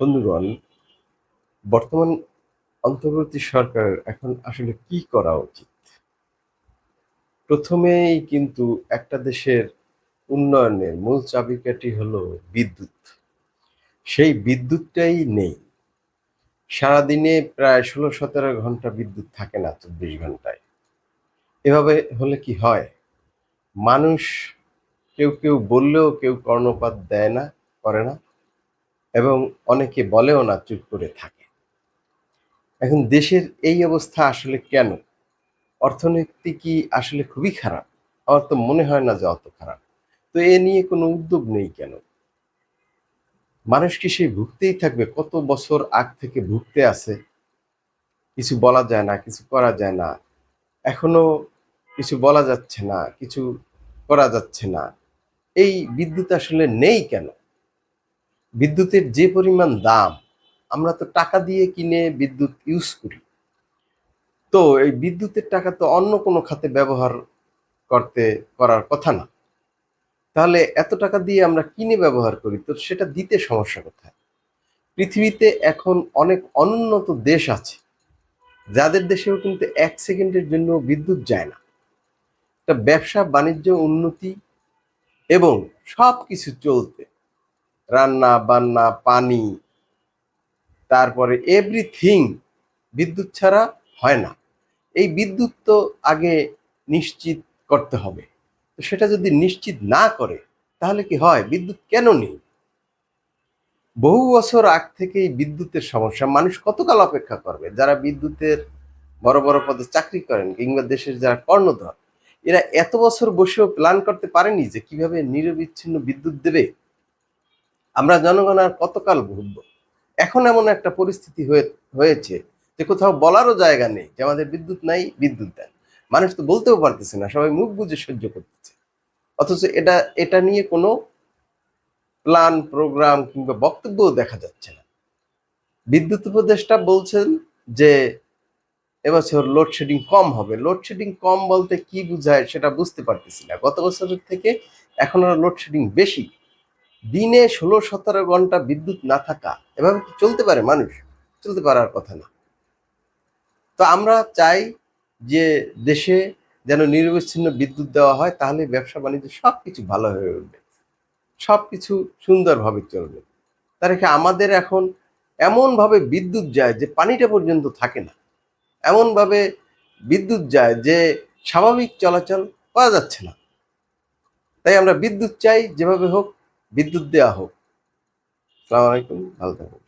বন্ধুগণ, বর্তমান অন্তর্বর্তী সরকারের এখন আসলে কি করা উচিত? প্রথমেই কিন্তু একটা দেশের উন্নয়নের মূল চাবিকাঠি হলো বিদ্যুৎ। সেই বিদ্যুৎটাই নেই। সারাদিনে প্রায় ষোলো সতেরো ঘণ্টা বিদ্যুৎ থাকে না চব্বিশ ঘন্টায়। এভাবে হলে কি হয়? মানুষ কেউ কেউ বললেও কেউ কর্ণপাত দেয় না, করে না। এবং অনেকে বলেও না চুপ করে থাকে। এখন দেশের এই অবস্থা আসলে কেন? অর্থনীতি কি আসলে খুবই খারাপ? আমার তো মনে হয় না যে অত খারাপ। তো এ নিয়ে কোনো উদ্যোগ নেই কেন? মানুষ কি সেই ভুগতেই থাকবে? কত বছর আগ থেকে ভুগতে আছে? কিছু বলা যায় না, কিছু করা যায় না। এখনও কিছু বলা যাচ্ছে না, কিছু করা যাচ্ছে না। এই বিদ্যুৎ আসলে নেই কেন? বিদ্যুতের যে পরিমাণ দাম, আমরা তো টাকা দিয়ে কিনে বিদ্যুৎ ইউজ করি। তো এই বিদ্যুতের টাকা তো অন্য কোনো খাতে ব্যবহার করতে, করার কথা না। তাহলে এত টাকা দিয়ে আমরা কিনে ব্যবহার করি, তো সেটা দিতে সমস্যা কোথায়? পৃথিবীতে এখন অনেক অনুন্নত দেশ আছে, যাদের দেশেও কিন্তু এক সেকেন্ডের জন্য বিদ্যুৎ যায় না। এটা ব্যবসা, বাণিজ্য, উন্নতি এবং সব কিছু চলতে রান্না, বান্না, পানি, তারপরে এভরিথিং বিদ্যুৎ ছাড়া হয় না। এই বিদ্যুৎ তো আগে নিশ্চিত করতে হবে। তো সেটা যদি নিশ্চিত না করে, তাহলে কি হয়? বিদ্যুৎ কেন নেই? বহু বছর আগ থেকেই বিদ্যুতের সমস্যা। মানুষ কতকাল অপেক্ষা করবে? যারা বিদ্যুতের বড় বড় পদে চাকরি করেন কিংবা দেশের যারা কর্ণধর, এরা এত বছর বসেও প্ল্যান করতে পারেনি যে কীভাবে নিরবিচ্ছিন্ন বিদ্যুৎ দেবে? আমরা জনগণ আর কতকাল ভুগব? এখন এমন একটা পরিস্থিতি হয়ে, হয়েছে যে কোথাও বলারও জায়গা নেই, যে আমাদের বিদ্যুৎ নাই, বিদ্যুৎ দেন। মানুষ তো বলতেও পারতেছে না, সবাই মুখ বুঝে সহ্য করতেছে। অথচ এটা এটা নিয়ে কোনো প্ল্যান, প্রোগ্রাম কিংবা বক্তব্যও দেখা যাচ্ছে না। বিদ্যুৎ উপদেষ্টা বলছেন যে এবছর লোডশেডিং কম হবে। লোডশেডিং কম বলতে কি বোঝায় সেটা বুঝতে পারতেছি না। গত বছরের থেকে এখন আরও লোডশেডিং বেশি। দিনে ষোলো, সতেরো ঘণ্টা বিদ্যুৎ না থাকা, এভাবে চলতে পারে মানুষ? চলতে পারার কথা না। তো আমরা চাই যে দেশে যেন নিরবিচ্ছিন্ন বিদ্যুৎ দেওয়া হয়, তাহলে ব্যবসা বাণিজ্য সব কিছু ভালো হয়ে উঠবে। সব কিছু সুন্দরভাবে চলবে। তার আমাদের এখন এমনভাবে বিদ্যুৎ যায় যে পানিটা পর্যন্ত থাকে না। এমনভাবে বিদ্যুৎ যায় যে স্বাভাবিক চলাচল করা যাচ্ছে না। তাই আমরা বিদ্যুৎ চাই যেভাবে হোক বিদ্যুৎ দেওয়া হোক। সালাম ভালো থাকুন।